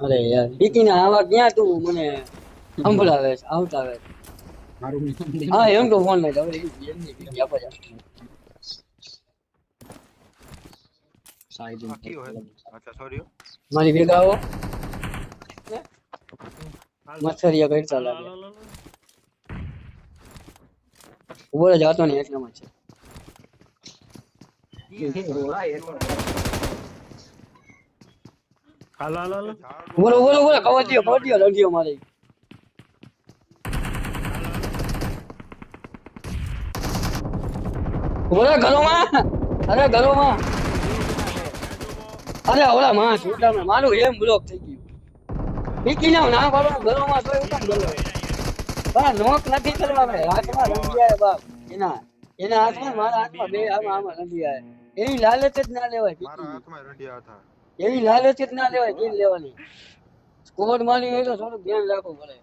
અરે યાર બીકી ના આવા ક્યાં તું મને સંભળાવે આવતાવે હા એમ તો ફોન નહીં હવે એમ મારી ભેગા આવો મચ્છરિયા કઈ ચાલે ઊભો જતો નહીં એટલામાં છે. હાલો, હાલો. બોલો બોલો બોલો કવર દિયો કવર દિયો લડ્યો મારે. બોલો ઘરોમાં અરે ઘરોમાં અરે ઓલા માં છોટામાં મારું એમ બ્લોક થઈ ગયું. બીકી ના ના પાડો ઘરોમાં તો એવું કામ બોલો બા નોક નથી કરવા ભાઈ હાથમાં રંગી આવે બાપ. એના એના હાથમાં મારા હાથમાં બે આમાં આમાં રંગી આવે. એની લાલચ જ ના લેવાય મારા હાથમાં રંડિયા હતા. એવી લાલચ જ ના લેવાય ગેમ લેવાની સ્કોર માની હોય તો થોડું ધ્યાન રાખો ભલે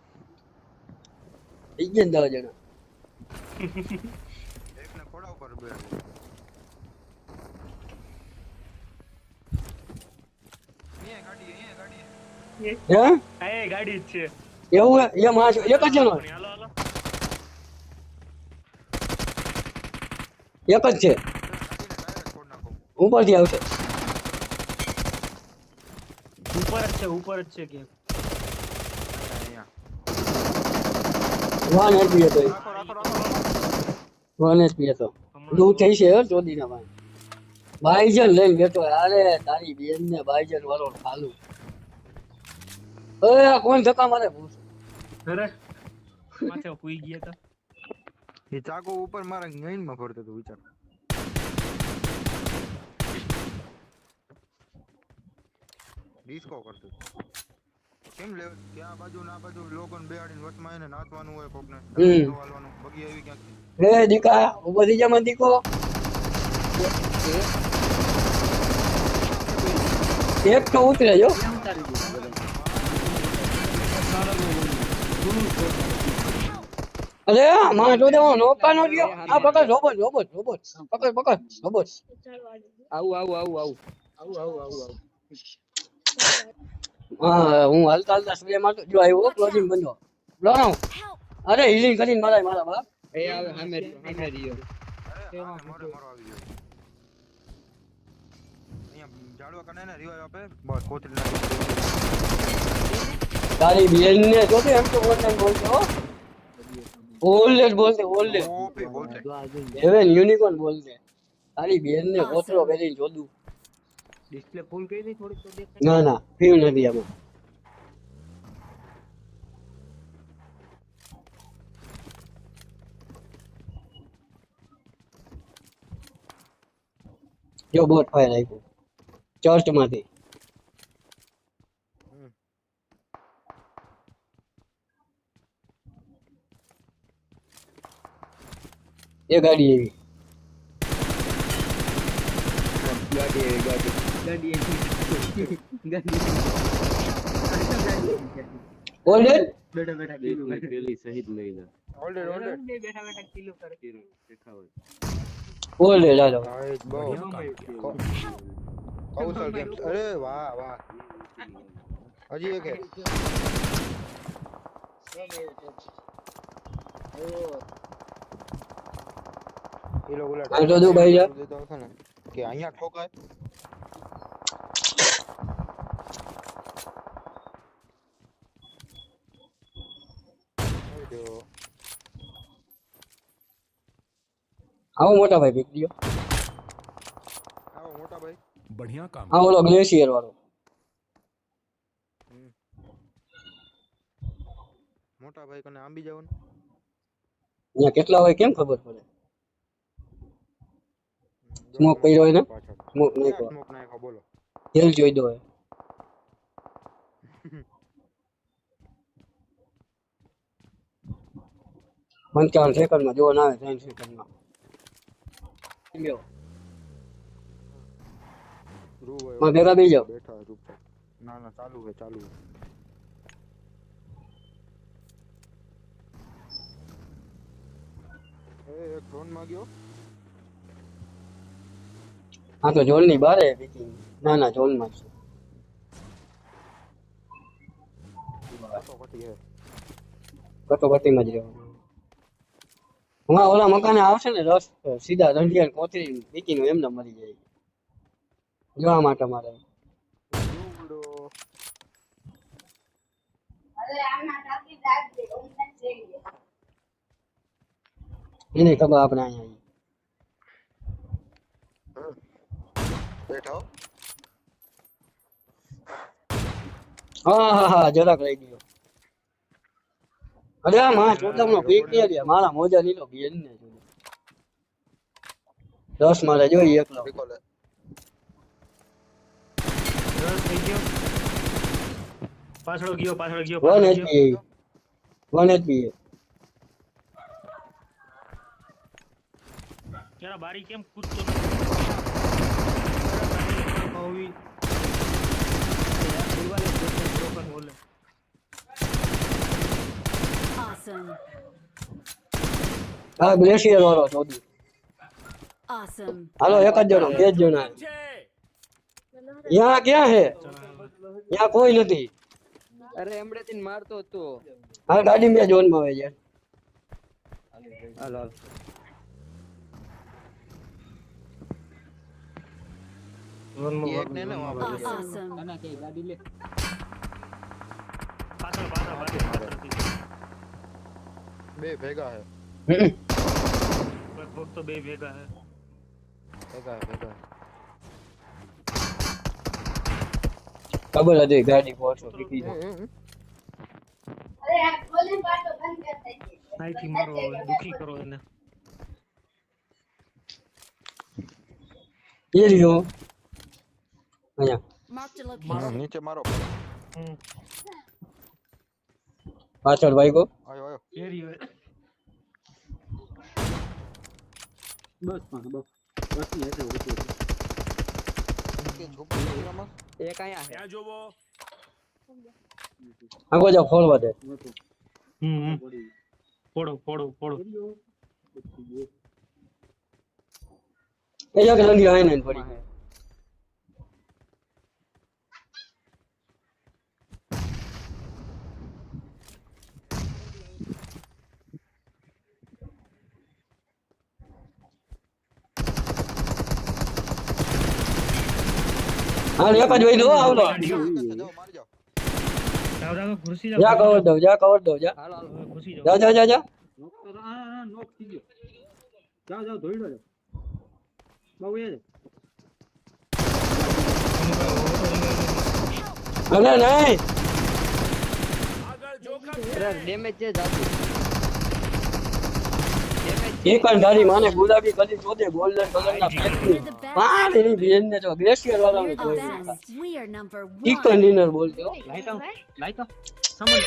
થઈ દવા જણા એકને ખોડા ઉપર બે ગાડી છે એવું એમ આવશે ઉપર જ છે ઉપર જ છે કે વન એચપી હતો રાખો રાખો રાખો રાખો. વન એચપી હતો. દૂર થઈ છે ચોદીના ભાઈ. ભાઈજન લઈને બેઠો અરે તારી બેન ને ભાઈજન વાળો ખાલું. અરે આ કોણ ધક્કા મારે? અરે માથે ગયા તા. એ ચાકો ઉપર મારા નૈનમાં ફરતો હતો વિચાર. ડિસ્કો કરતું કેમ લેવ કે આ બાજુ ના બાજુ લોકોને બેહાડીને વચમાં એને નાચવાનું હોય કોકને. વાળવાનું બગી આવી ક્યાંક રે દીકા ઊભો થઈ જા દીકો. એક તો ઉતરે જો? અરે માં જો દેવો નોકા નો રહ્યો. આ પકડ રોબોટ રોબોટ રોબોટ. પકડ પકડ રોબોટ. આવું આવું આવું આવું. આવું આવું આવું આવું. હા હું હાલતા હાલતા સ્પ્રે મારતો જો આવ્યો ક્લોઝિંગ બંધો લો અરે હિલિંગ કરીને મારા મારા બાપ. એ આવે સામે રહ્યો, રહ્યો. અરે મોરે મોરો આવી ગયો. અહીંયા ઝાડવા કને ને રિવાઈવ આપે. બસ કોથળી નાખી તારી બેન ને જો એમ તો ઓનલાઈન બોલતો હો. ઓલ્ડ બોલતે ઓલ્ડ ઓપી યુનિકોર્ન બોલતે. તારી બેન ને કોતરો પહેરીને જોદું ડિસ્પ્લે ફૂલ કરી દઈ થોડીક તો દેખાય. ના ના ફીવ નથી આમાં. જો બોટ ફાયર આપ્યું ચર્ચમાંથી. એ ગાડી એવી. બેઠા બેઠા કિલો અરે વાહ વાહ હજી એક એ લોકો ઉલટ આ તો દુબઈ જા કે અહીંયા ઠોકાય આવો મોટા ભાઈ ફેંક દો આવો મોટા ભાઈ બઢિયા કામ. આ ઓલો ગ્લેશિયર વાળો. મોટા ભાઈ કને આંબી જવાનું? અહીંયા કેટલા હોય કેમ ખબર પડે? સ્મોક પડ્યો હોય ને? સ્મોક નાખો સ્મોક નાખો બોલો. હેલ જોઈ દો પંચાવન સેકન્ડમાં જોવા ના આવે ત્રણ સેકન્ડમાં લ્યો, રૂ હોયમાં ભેગા બેસી જાઓ બેઠા રૂપ ના ના ચાલુ હે ચાલુ હે એ એક ડ્રોનમાં ગયો હા તો જોલની બારે ના ના ઝોનમાં છે કટોકટી માં જ રહેવાનું હમણાં ઓલા મકાને આવશે ને રસ સીધા રંડિયાને કોથળી નું એમને મરી જાય. જોવા માટે મારે. એને ખબર આપણે અહીંયા બેઠો. હા હા હા જરાક લઈ ગયો. અરે માં ચોદમ નો પીક ક્યાં ગયા મારા મોજા લીધો બેન ને દસ મારે જોઈ એકલો રિકોલે રસ થઈ ગયો પાછળ ગયો પાછળ ગયો. વન એચપી વન એચપી યાર બારી કેમ કૂદતો નથી? હા ગ્લેશિયર વાળો ચોદી હાલો એક જ જણો બે જ જણા. યા ક્યાં હે? યા કોઈ નથી. અરે એમડે થી મારતો હતો. હા ગાડી મે જોનમાં આવે છે. હાલો હાલો. બે ભેગા લગભગ તો બે ભેગા હે. ભેગા ભેગા. ખબર હતી ગાડી પહોંચો પીકી હમ, હમ, હમ. અહીંથી મારો હવે દુખી કરો એને. એ રહ્યો. અહીંયા. નીચે મારો. પાછળ ભાઈ કો આયો. આયો એ રહ્યો એ. કે ઝૂંપડી રમસ એક અહીંયા છે આગો જાવ? ફોરવા દે હમ હમ. ફોડો ફોડો ફોડો. એ જાકે લંગી આઈને ને પડી હા એક જ વઈ દો આવલો. જાઓ મારી જાઓ જાઓ જાઓ ખુરશી જા જાઓ. કવર દો જા કવર દો જા. હાલ હાલ ખુરશી જાઓ. જા જા જા જા. અરે નહીં. અરે ડેમેજ છે જાતું. એક પણ ધારી માને ગુલાબી કલી શોધે ગોલ્ડન કલરના ના We're the એની બેન ને જો તો ગ્લેશિયર વાળા ને જોઈ એક તો one. બોલતો લાઈટ આવ લાઈટ આવ સમજ.